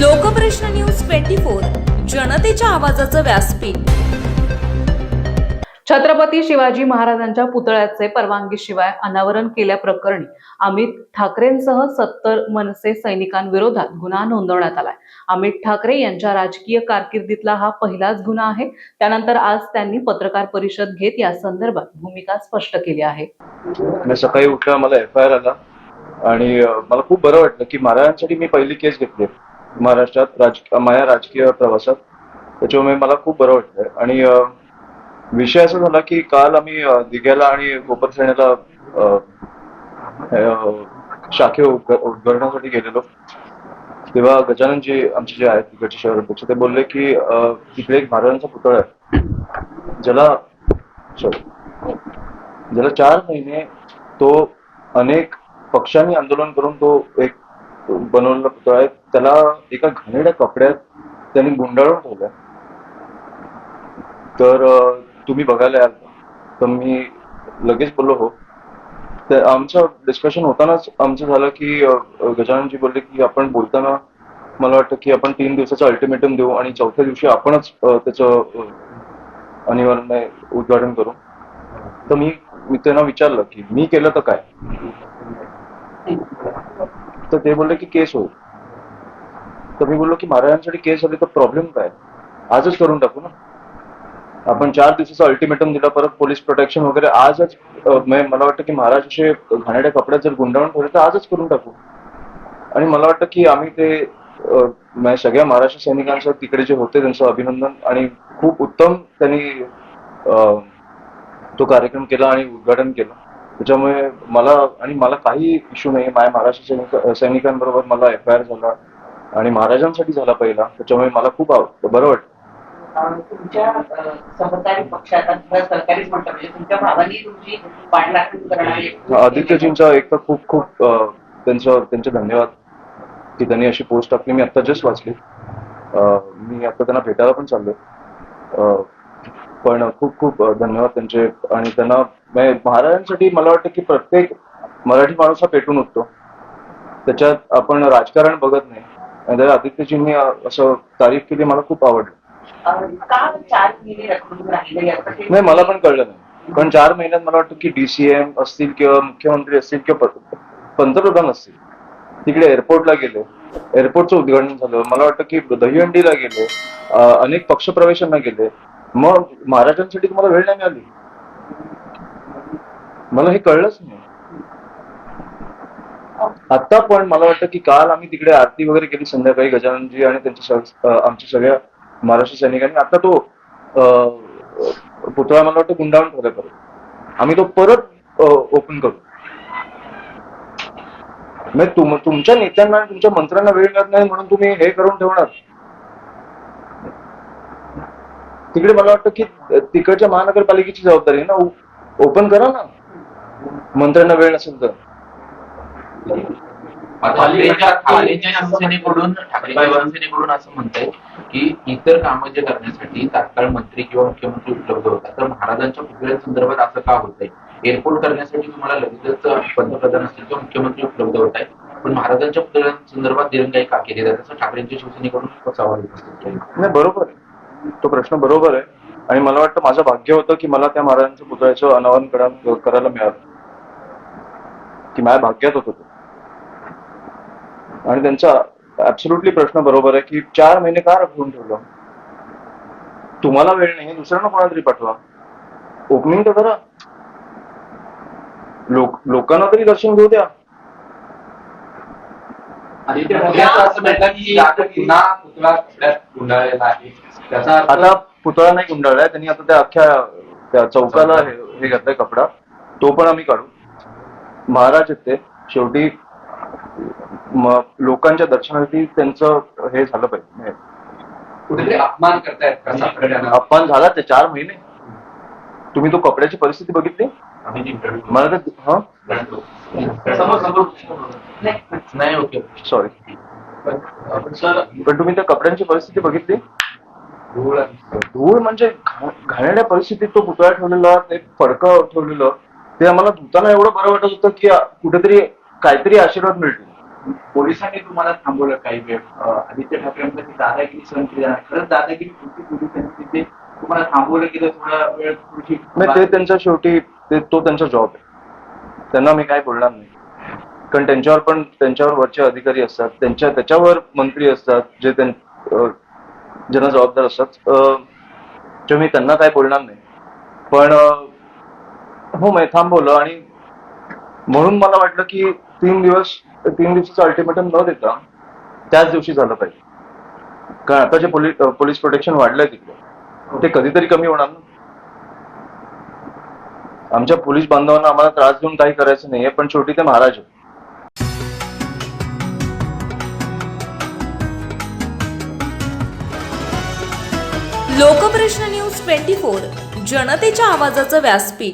Lokprashna news twenty four जनतेच्या आवाजाचं व्यासपीठ. छत्रपती शिवाजी महाराजांच्या पुतळ्याचे परवानगीशिवाय अनावरण केल्याप्रकरणी अमित ठाकरेंसह सत्तर मनसे सैनिकांविरोधात गुन्हा नोंदवण्यात आलाय. अमित ठाकरे यांच्या राजकीय कारकिर्दीतला हा पहिलाच गुन्हा आहे. त्यानंतर आज त्यांनी पत्रकार परिषद घेत या संदर्भात भूमिका स्पष्ट केली आहे. मी सकाळी उठला मला एफ आय आर आला. आणि मला खूप बरं वाटलं की महाराजांसाठी मी पहिली केस घेतली. महाराष्ट्रात राज माझ्या राजकीय प्रवासात. त्याच्यामुळे मला खूप बरं वाटलं आणि विषय असा झाला की काल आम्ही दिघ्याला आणि गोपाल सैन्याला शाखे उद्घाटनासाठी गेलेलो. तेव्हा गजाननजी आमचे जे आहेत तिकडचे शहर अध्यक्ष ते बोलले की तिकडे एक महाराजांचा पुतळा आहे. ज्याला ज्याला चार महिने तो अनेक पक्षांनी आंदोलन करून तो एक बनवलेला पुतळा आहे. त्याला एका घाणेड्या कपड्यात त्यांनी गुंडाळून ठेवलाय. तर तुम्ही बघायला याल. तर मी लगेच बोललो हो. तर आमचं डिस्कशन होतानाच आमचं झालं की गजाननजी बोलले की आपण बोलताना मला वाटतं की आपण तीन दिवसाचं अल्टिमेटम देऊ आणि चौथ्या दिवशी आपणच त्याचं अनिवार्य उद्घाटन करू. तर मी मी त्यांना विचारलं की मी केलं तर काय? तर ते बोलले की केस होईल. तर मी बोललो की महाराजांसाठी केस आली तर प्रॉब्लेम काय? आजच करून टाकू ना. आपण चार दिवसाचा अल्टिमेटम दिलं परत पोलीस प्रोटेक्शन वगैरे आजच मला वाटतं की महाराज असे घाणेड्या कपड्यात जर गुंडाळून ठेवले तर आजच करून टाकू. आणि मला वाटतं की आम्ही ते सगळ्या महाराष्ट्र सैनिकांचं तिकडे जे होते त्यांचं अभिनंदन आणि खूप उत्तम त्यांनी तो कार्यक्रम केला आणि उद्घाटन केलं. त्याच्यामुळे मला आणि मला काही इश्यू नाही माझ्या महाराष्ट्र सैनिक सैनिकांबरोबर मला एफ आय आर झाला आणि महाराजांसाठी झाला पहिला. त्याच्यामुळे मला खूप आव- बरं वाटतं तुमच्या सहकारी पक्षात म्हणजे तुमच्या भावानी तुमची पाठराखण करणारे आदित्यजींचा एक तर खूप खूप त्यांचं त्यांचे धन्यवाद. की त्यांनी अशी पोस्ट टाकली. मी आता जस्ट वाचली. मी आता त्यांना भेटायला पण चाललोय. पण खूप खूप धन्यवाद त्यांचे. आणि त्यांना महाराजांसाठी मला वाटतं की प्रत्येक मराठी माणूस हा पेटून उठतो. त्याच्यात आपण राजकारण बघत नाही. आदित्यजींनी असं तारीफ केली मला खूप आवडलं. नाही मला पण कळलं नाही. कारण चार महिन्यात मला वाटतं की डीसीएम असतील किंवा मुख्यमंत्री असतील किंवा पंतप्रधान असतील. तिकडे एअरपोर्टला गेले. एअरपोर्टचं उद्घाटन झालं. मला वाटतं की दहीहंडीला गेले. अनेक पक्षप्रवेशांना गेले. मग महाराजांसाठी तुम्हाला वेळ नाही मिळाली. मला हे कळलंच नाही. आता पण मला वाटतं की काल आम्ही तिकडे आरती वगैरे केली संध्याकाळी गजाननजी आणि त्यांच्या आमच्या सगळ्या महाराष्ट्र सैनिकांनी. आता तो पुतळा मला वाटतं गुंडाळून ठेवला परत. आम्ही तो परत ओपन करू. म्हणजे तुम तुमच्या नेत्यांना आणि तुमच्या मंत्र्यांना वेळ मिळत नाही म्हणून तुम्ही हे करून ठेवणार. तिकडे मला वाटतं की तिकडच्या महानगरपालिकेची जबाबदारी आहे ना? ओपन करा ना. मंत्र्यांना वेळ नसेल तर. ठाकरेंच्या शिवसेनेकडून असं म्हणतंय की इतर कामं जे करण्यासाठी तात्काळ मंत्री किंवा मुख्यमंत्री उपलब्ध होतात. तर महाराजांच्या पुतळ्यांसंदर्भात असं का होतंय? एअरपोर्ट करण्यासाठी तुम्हाला लगेचच पंतप्रधान असतील किंवा मुख्यमंत्री उपलब्ध होत आहेत. पण महाराजांच्या पुतळ्यांसंदर्भात दिरंगाई का केली जाते? असं ठाकरेंच्या शिवसेनेकडून सवाल नाही बरोबर आहे. तो प्रश्न बरोबर आहे. आणि मला वाटतं माझं भाग्य होतं की मला त्या महाराजांच्या पुतळ्याचं अनावरण करा- करायला मिळालं. की माझ्या भाग्यात होतं आणि त्यांचा ऍब्सोल्युटली प्रश्न बरोबर आहे की चार महिने का रखवून ठेवलं? तुम्हाला वेळ नाही दुसऱ्यांना कोणाला तरी पाठवा. ओपनिंग तर करा. लोक लोकांना तरी दर्शन घेऊ द्या. आता पुतळा नाही गुंडाळलाय त्यांनी आता त्या अख्ख्या त्या चौकाला हे हे घातलाय कपडा. तो पण आम्ही काढू. महाराज आहेत ते शेवटी लोकांच्या दर्शनासाठी त्यांचं हे झालं पाहिजे. कुठेतरी अपमान करतायत का? अपमान झाला ते चार महिने. तुम्ही तो कपड्याची परिस्थिती बघितली. मला तर हा? समोर समोर. नाही ओके. सॉरी पण सर पण तुम्ही त्या कपड्यांची परिस्थिती बघितली? धूळ धूळ म्हणजे घा- घाणेरड्या परिस्थितीत तो पुतळा ठेवलेला ते फडकं ठेवलेलं ते आम्हाला धुताना एवढं बरं वाटत होतं की कुठेतरी काहीतरी आशीर्वाद मिळतील. पोलिसांनी तुम्हाला थांबवलं काही वेळ. आदित्य ठाकरे म्हणतात की दादागिरी सहन केली खरंच दादागिरी होती पोलिसांनी तिथे तुम्हाला थांबवलं गेलं थोडा वेळ नाही ते त्यांच्या शेवटी ते तो त्यांचा जॉब आहे. त्यांना मी काय बोलणार नाही. कारण त्यांच्यावर पण त्यांच्यावर वरचे अधिकारी असतात. त्यांच्या त्याच्यावर मंत्री असतात. जे ज्यांना जबाबदार असतात. मी त्यांना काय बोलणार नाही. पण हो मी थांबवलं आणि म्हणून मला वाटलं की तीन दिवस तीन दिवसाचं अल्टिमेटम न देता त्याच दिवशी झालं पाहिजे. कारण आता जे पोलीस पोलीस प्रोटेक्शन वाढलंय तिकडे ते कधीतरी कमी होणार ना. आमच्या पोलीस बांधवांना आम्हाला त्रास देऊन काही करायचं नाहीये पण शेवटी ते महाराज आहेत. लोकप्रश्न न्यूज ट्वेंटी फोर जनतेच्या आवाजाचं व्यासपीठ.